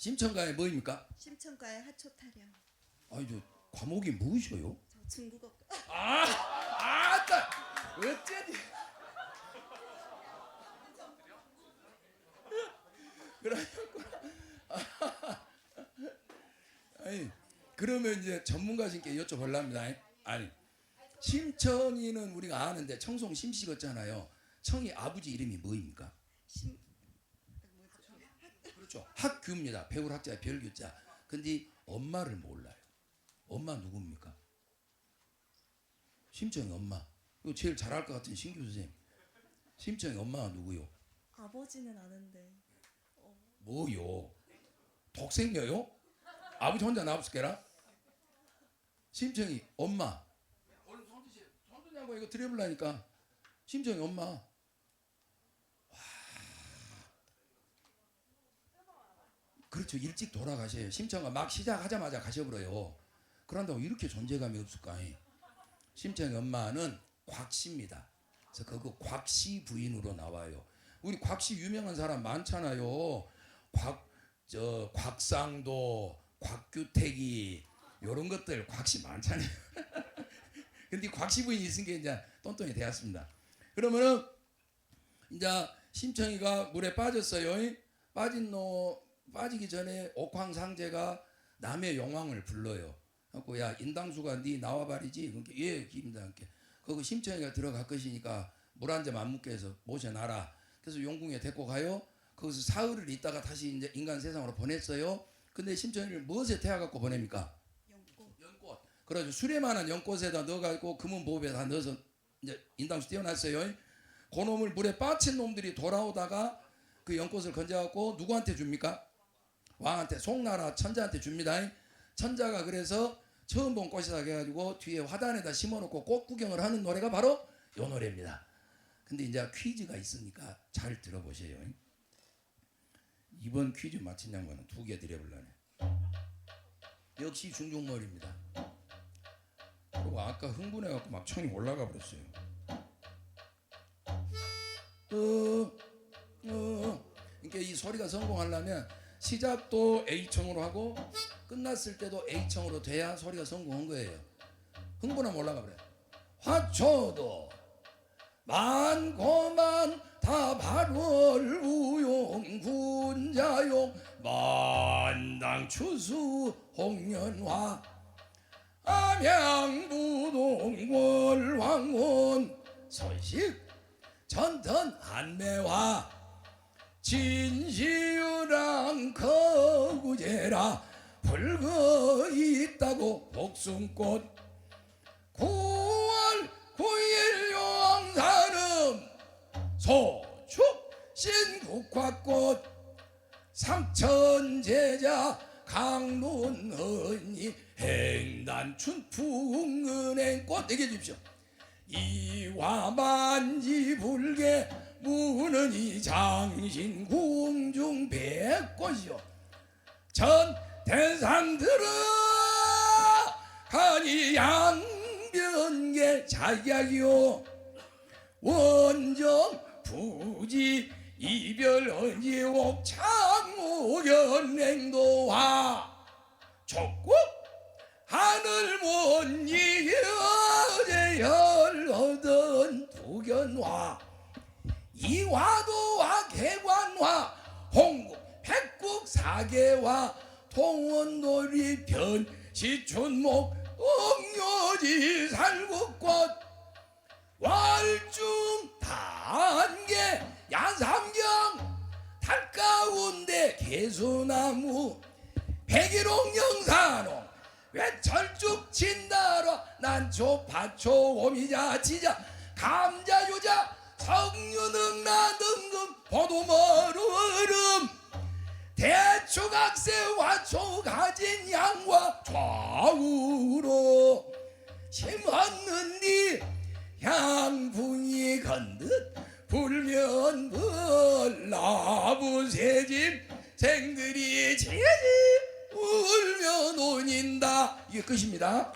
심청가에 뭐입니까? 심청가의 하초 타령. 아니 저 과목이 무엇이요? 저 중국어. 아, 아따, 어쩌지? 그러셨구나. 아니, 그러면 이제 전문가신께 여쭤보랍니다. 아니, 심청이는 우리가 아는데 청송 심씨였잖아요. 청이 아버지 이름이 뭐입니까? 심. 학규입니다. 배울 학자 별규자. 근데 엄마를 몰라요. 엄마 누굽니까? 심청이 엄마. 이거 제일 잘할 것 같은 신규 선생님. 심청이 엄마가 누구요? 아버지는 아는데 뭐요? 독생녀요? 아버지 혼자 나왔을게라? 심청이 엄마. 얼른 손 드세요. 손 드냐고 이거 드려볼라니까. 심청이 엄마. 와. 그렇죠. 일찍 돌아가셔요. 심청아 막 시작하자마자 가셔버려요. 그런다고 이렇게 존재감이 없을까? 심청이 엄마는 곽씨입니다. 그래서 그거 곽씨 부인으로 나와요. 우리 곽씨 유명한 사람 많잖아요. 곽, 저, 곽상도, 곽규택이, 요런 것들 곽씨 많잖아요. 근데 곽씨 부인이 있으니까 이제 똔똔이 되었습니다. 그러면은, 이제 심청이가 물에 빠졌어요. 빠진 노, 빠지기 전에 옥황상제가 남의 용왕을 불러요. 그래갖고 야 인당수가 네 나와버리지. 그러니까 예. 이렇게 거기 심청이가 들어갈 것이니까 물 한 잔 안 묻게 해서 모셔놔라. 그래서 용궁에 데리고 가요. 거기서 사흘을 있다가 다시 이제 인간 세상으로 보냈어요. 근데 심청이를 무엇에 태워갖고 보냅니까? 연꽃. 연꽃. 그래가지고 수레만한 연꽃에다 넣어가지고 금은 보호에 다 넣어서 이제 인당수 띄워놨어요. 그 놈을 물에 빠친 놈들이 돌아오다가 그 연꽃을 건져갖고 누구한테 줍니까? 왕한테 송나라 천자한테 줍니다. 천자가 그래서 처음 본 꽃이다 해가지고 뒤에 화단에다 심어놓고 꽃 구경을 하는 노래가 바로 요 노래입니다. 근데 이제 퀴즈가 있으니까 잘 들어보세요. 이번 퀴즈 맞힌 양반은 두 개 드려볼라네. 역시 중중머리입니다. 그리고 아까 흥분해갖고 막 청이 올라가 버렸어요. 어, 어. 그러니까 이 소리가 성공하려면 시작도 A청으로 하고 끝났을 때도 A청으로 돼야 소리가 성공한 거예요. 흥분하면 올라가 버려요. 화초도 만고만 다 발월 우용 군자용 만당 추수 홍련화 암양부동 월황원 소식 전턴 한매화 진시유랑 거구제라. 불거 있다고 복숭꽃. 9월 9일 용산음 소축 신국화꽃. 삼천제자 강론언니 행단춘 풍은행꽃. 얘기해 주십시오. 이와 만지 불개 무는 이 장신 궁중 백꽃이요 전 대상들은 가니 양변계 자약이요. 원정 부지 이별 언지옥 창무연행도와 족국 하늘 못이 여제열 얻은 두견화. 이화도와 개관화 백국 사계화 통원놀이 변시춘목 옥묘지 살국꽃 월중 단계 야삼경 달 가운데 개수나무 백일홍 영산홍 외철쭉 진다로 난초 파초 오미자 지자 감자 유자 성유 능나 등금 보도머루름 대추각세 화초 가진 양과 좌우로 심었는디 향풍이 건듯 불면 불나부새집 생들이 제집 울며 논인다. 이게 끝입니다